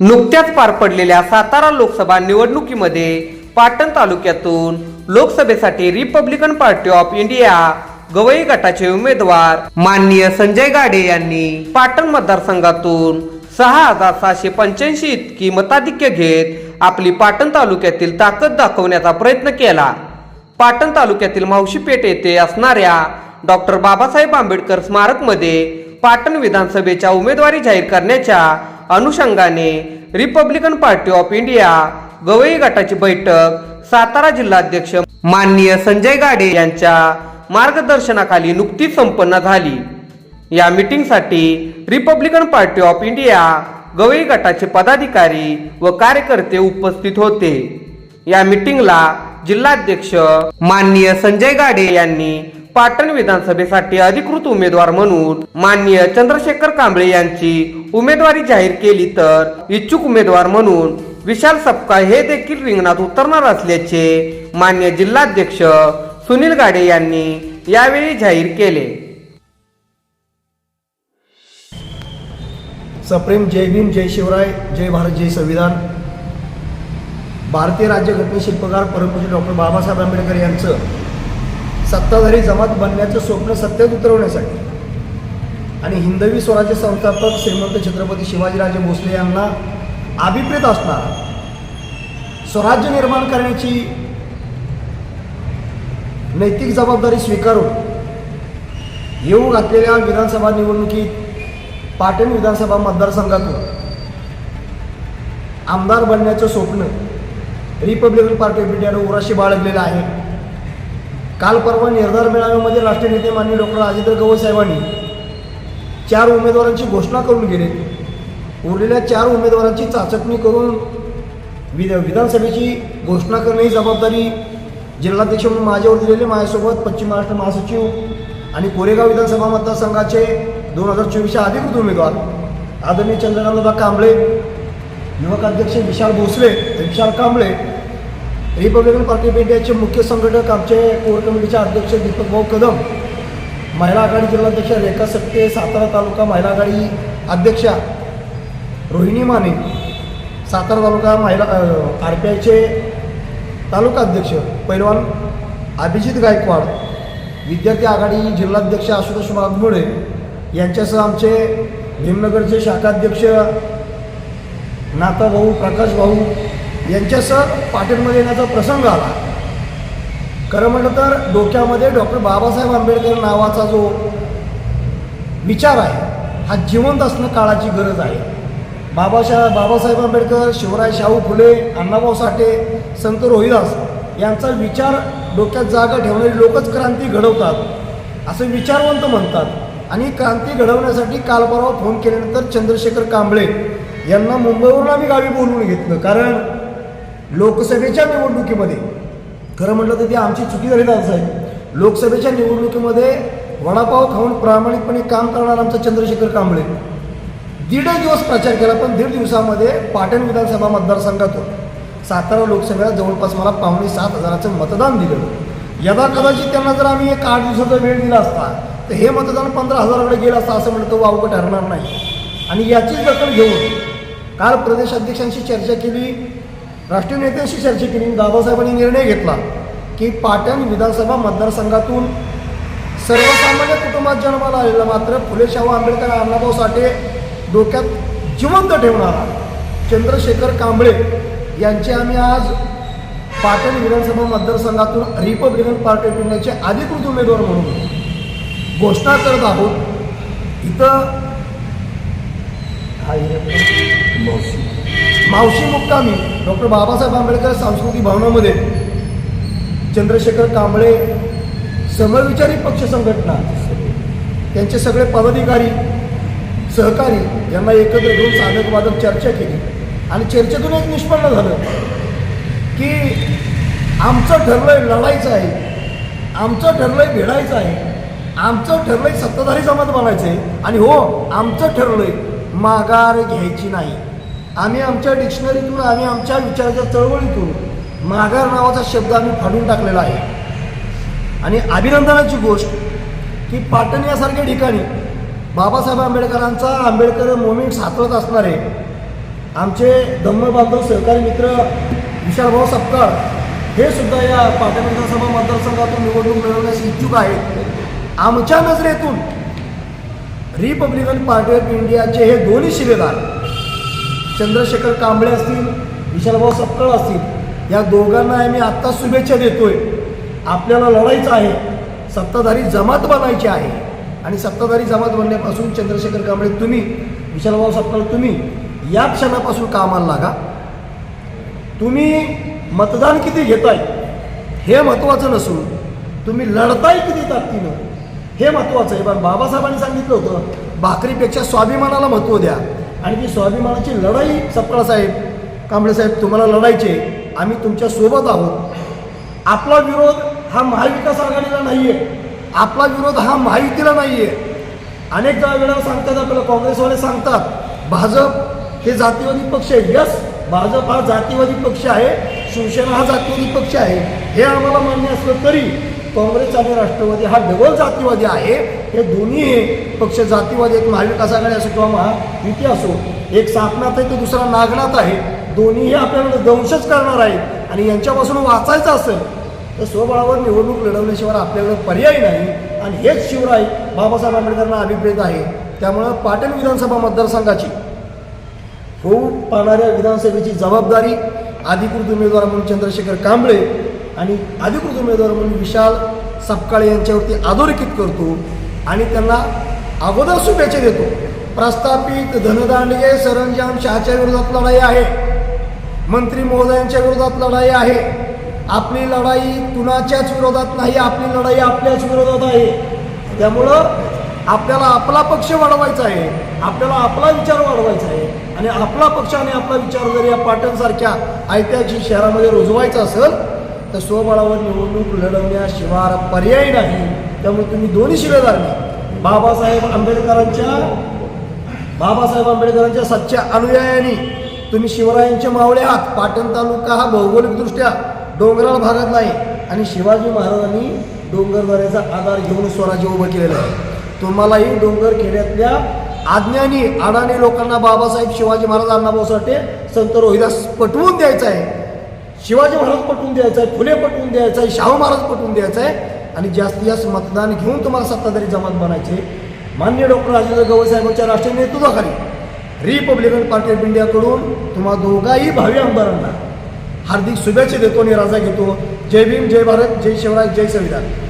नुकत्याच पार पडलेल्या सातारा लोकसभा निवडणुकीमध्ये पाटण तालुक्यातून लोकसभेसाठी republican party of India Gavai गटाचे उमेदवार माननीय संजय गाडे यांनी पाटण मतदारसंघातून सहा हजार सहाशे पंच्याऐंशी इतकी मताधिक्य घेत आपली पाटण तालुक्यातील ताकद दाखवण्याचा प्रयत्न केला. पाटण तालुक्यातील मावशीपेठ येथे असणाऱ्या डॉक्टर बाबासाहेब आंबेडकर स्मारकमध्ये पाटण विधानसभेच्या उमेदवारी जाहीर करण्याच्या अनुषंगाने republican party of India Gavai गटाची बैठक सातारा जिल्हाध्यक्ष माननीय संजय गाडे यांच्या मार्गदर्शनाखाली नुकतीच संपन्न झाली. या मिटिंगसाठी republican party of India Gavai गटाचे पदाधिकारी व कार्यकर्ते उपस्थित होते. या मिटिंगला जिल्हाध्यक्ष माननीय संजय गाडे यांनी पाटण विधानसभेसाठी अधिकृत उमेदवार म्हणून माननीय चंद्रशेखर कांबळे यांची उमेदवारी जाहीर केली तर इच्छुक उमेदवार म्हणून विशाल सपका हे देखील रिंगणात उतरणार असल्याचे मान्य जिल्हाध्यक्ष सुनील गाडे यांनी यावेळी जाहीर केले. सप्रेम जय भीम जय शिवराय जय भारत जय संविधान. भारतीय राज्यघटने शिल्पकार परमपूज्य डॉक्टर बाबासाहेब आंबेडकर यांचं सत्ताधारी जमात बनण्याचं स्वप्न सत्तेत उतरवण्यासाठी. आणि हिंदवी स्वराज्य संस्थापक श्रीमंत छत्रपती शिवाजीराजे भोसले यांना अभिप्रेत असणारा स्वराज्य निर्माण करण्याची नैतिक जबाबदारी स्वीकारून येऊ घातलेल्या विधानसभा निवडणुकीत पाटण विधानसभा मतदारसंघातून आमदार बनण्याचं स्वप्न रिपब्लिकन पार्टी ऑफ इंडियानं उराशी बाळगलेलं आहे. काल परवा निर्धार मेळाव्यामध्ये राष्ट्रीय नेते माननीय डॉक्टर राजेंद्र गवई साहेबांनी चार उमेदवारांची घोषणा करून गेले. उरलेल्या चार उमेदवारांची चाचपणी करून विध विधानसभेची घोषणा करणे ही जबाबदारी जिल्हाध्यक्ष म्हणून माझ्यावर दिलेले माझ्यासोबत पश्चिम महाराष्ट्र महासचिव आणि कोरेगाव विधानसभा मतदारसंघाचे दोन हजार चोवीसच्या अधिकृत उमेदवार आदरणीय चंद्रकांतदा कांबळे युवक अध्यक्ष Vishal Bhosale Vishal Kamble republican party of इंडियाचे मुख्य संघटक आमचे कोर कमिटीचे अध्यक्ष दीपक भाऊ कदम महिला आघाडी जिल्हाध्यक्ष रेखा सत्ते सातारा तालुका महिला आघाडी अध्यक्षा रोहिणी माने सातारा तालुका महिला आर पी आयचे तालुका अध्यक्ष पैलवान अभिजित गायकवाड विद्यार्थी आघाडी जिल्हाध्यक्ष आशुतोष वाघमोडे यांच्यासह आमचे भीमनगरचे शाखाध्यक्ष नाता भाऊ प्रकाश भाऊ यांच्यासह पाटीलमध्ये येण्याचा प्रसंग आला. खरं म्हटलं तर डोक्यामध्ये डॉक्टर बाबासाहेब आंबेडकर नावाचा जो विचार आहे हा जिवंत असणं काळाची गरज आहे. बाबाशा बाबासाहेब आंबेडकर शिवराय शाहू फुले अण्णाभाऊ साठे संत रोहिदास यांचा विचार डोक्यात जागा ठेवणारी लोकच क्रांती घडवतात असं विचारवंत म्हणतात. आणि क्रांती घडवण्यासाठी काल परवा फोन केल्यानंतर चंद्रशेखर कांबळे यांना मुंबईवरून आम्ही गावी बोलवून घेतलं. कारण लोकसभेच्या निवडणुकीमध्ये खरं म्हटलं तर ती आमची चुकी झाली साहेब. लोकसभेच्या निवडणुकीमध्ये वडापाव खाऊन प्रामाणिकपणे काम करणारा आमचा चंद्रशेखर कांबळे. दीड दिवस प्रचार केला पण दीड दिवसामध्ये पाटण विधानसभा मतदारसंघातून सातारा लोकसभेला जवळपास मला पावणे सात हजाराचं मतदान दिलं. यदा कदाचित त्यांना जर आम्ही एक आठ दिवसाचा वेळ दिला असता तर हे मतदान पंधरा हजाराकडे गेलं असतं असं म्हणतं वावगं ठरणार नाही. आणि याचीच दखल घेऊन काल प्रदेशाध्यक्षांशी चर्चा केली राष्ट्रीय नेत्यांशी चर्चा केली दादासाहेबांनी निर्णय घेतला की पाटण विधानसभा मतदारसंघातून सर्वसामान्य कुटुंबात जन्माला आलेला मात्र फुले शाहू आंबेडकर अण्णाभाऊ साठे डोक्यात जिवंत ठेवणारा चंद्रशेखर कांबळे यांचे आम्ही आज पाटण विधानसभा मतदारसंघातून रिपब्लिकन पार्टी पिण्याचे अधिकृत उमेदवार म्हणून घोषणा करत आहोत. इथं मावशी मुक्कामी डॉक्टर बाबासाहेब आंबेडकर सांस्कृतिक भवनामध्ये चंद्रशेखर कांबळे समविचारी पक्ष संघटना त्यांचे सगळे पदाधिकारी सहकारी यांना एकत्र घेऊन साधक वादक चर्चा केली. आणि चर्चेतून एक निष्पन्न झालं की आमचं ठरलंय लढायचं आहे आमचं ठरलंय भिडायचं आहे आमचं ठरलंय सत्ताधारी समाज बनायचं आहे आणि हो आमचं ठरलंय माघार घ्यायची नाही. आम्ही आमच्या डिक्शनरीतून आम्ही आमच्या विचाराच्या चळवळीतून माघार नावाचा शब्द आम्ही फाडून टाकलेला आहे. आणि अभिनंदनाची गोष्ट की पाटण यासारख्या ठिकाणी बाबासाहेब आंबेडकरांचा आंबेडकर मोमेंट साचवत असणारे आमचे धम्मबांधव सहकारी मित्र विशालभाऊ सपकाळ हे सुद्धा या पाटण विधानसभा मतदारसंघातून निवडणूक मिळवण्यास इच्छुक आहेत. आमच्या नजरेतून रिपब्लिकन पार्टी ऑफ इंडियाचे हे दोन्ही शिलेदार चंद्रशेखर कांबळे असतील विशालभाऊ सपकाळ असतील या दोघांना आम्ही आत्ता शुभेच्छा देतोय. आपल्याला लढायचं आहे. सत्ताधारी जमात बनायची आहे. आणि सत्ताधारी जमात बनण्यापासून चंद्रशेखर कांबळे तुम्ही विशालभाऊ सपकाळ तुम्ही या क्षणापासून कामाला लागा. तुम्ही मतदान किती घेताय हे महत्त्वाचं नसून तुम्ही लढताय किती ताकदीनं हे महत्त्वाचं आहे. पण बाबासाहेबांनी सांगितलं होतं भाकरीपेक्षा स्वाभिमानाला महत्त्व द्या. आणि ती स्वाभिमानाची लढाई सपकाळ साहेब कांबळे साहेब तुम्हाला लढायचे आम्ही तुमच्यासोबत आहोत. आपला विरोध हा महाविकास आघाडीला नाही आहे आपला विरोध हा महायुतीला नाही आहे अनेक वेळा सांगतात आपल्याला काँग्रेसवाले सांगतात भाजप हे जातीवादी पक्ष आहे. यस भाजप हा जातीवादी पक्ष आहे. शिवसेना हा जातीवादी पक्ष आहे. हे आम्हाला मान्य असलं तरी काँग्रेस आणि राष्ट्रवादी हा डबल जातीवादी आहे. हे दोन्ही पक्ष जातीवादी एक महाविकास आघाडी असो किंवा महायुती असो एक सापनाथ आहे तर दुसरा नागनाथ आहे. दोन्हीही आपल्याला दंशच करणार आहेत. आणि यांच्यापासून वाचायचं असेल तर स्वबळावर निवडणूक लढवल्याशिवाय आपल्याकडे पर्याय नाही. आणि हेच शिवराय बाबासाहेब आंबेडकरांना अभिप्रेत आहे. त्यामुळं पाटण विधानसभा मतदारसंघाची होऊ पाहणाऱ्या विधानसभेची जबाबदारी अधिकृत उमेदवार म्हणून चंद्रशेखर कांबळे आणि अधिकृत उमेदवार म्हणून विशाल सपकाळे यांच्यावरती अधोरेखित करतो आणि त्यांना अगोदर शुभेच्छा देतो. प्रस्थापित धनदांडगे सरंजाम शहाच्या विरोधात लढाई आहे. मंत्री महोदयांच्या विरोधात लढाई आहे. आपली लढाई कुणाच्याच विरोधात नाही आपली लढाई आपल्याच विरोधात आहे. त्यामुळं आपल्याला आपला पक्ष वाढवायचा आहे आपल्याला आपला विचार वाढवायचा आहे. आणि आपला पक्ष आणि आपला विचार जर या पाटणसारख्या ऐतिहासिक शहरामध्ये रुजवायचा असेल तर स्वबळावर निवडणूक लढवण्याशिवाय पर्याय नाही. त्यामुळे तुम्ही दोन्ही शिलेदारने बाबासाहेब आंबेडकरांच्या बाबासाहेब आंबेडकरांच्या सच्च्या अनुयायांनी तुम्ही शिवरायांच्या मावळे आहात. पाटण तालुका हा भौगोलिकदृष्ट्या डोंगराळ भागात नाही आणि शिवाजी महाराजांनी डोंगरदऱ्याचा आधार घेऊन स्वराज्य उभं केलेलं आहे. तुम्हालाही डोंगर खेड्यातल्या आज्ञानी अडाणी लोकांना बाबासाहेब शिवाजी महाराज अण्णाभाऊ साठे संत रोहिदास पटवून द्यायचं आहे. शिवाजी महाराज पटवून द्यायचं आहे फुले पटवून द्यायचं आहे शाहू महाराज पटवून द्यायचं आहे आणि जास्तीत जास्त मतदान घेऊन तुम्हाला सत्ताधारी जमात बनायचे. मान्य डॉक्टर राजेंद्र गवई साहेबांच्या राष्ट्रीय नेतृत्वाखाली रिपब्लिकन पार्टी ऑफ इंडियाकडून तुम्हा दोघाही भावी आमदारांना हार्दिक शुभेच्छा देतो आणि राजा घेतो. जय भीम जय भारत जय शिवराज जय संविधान.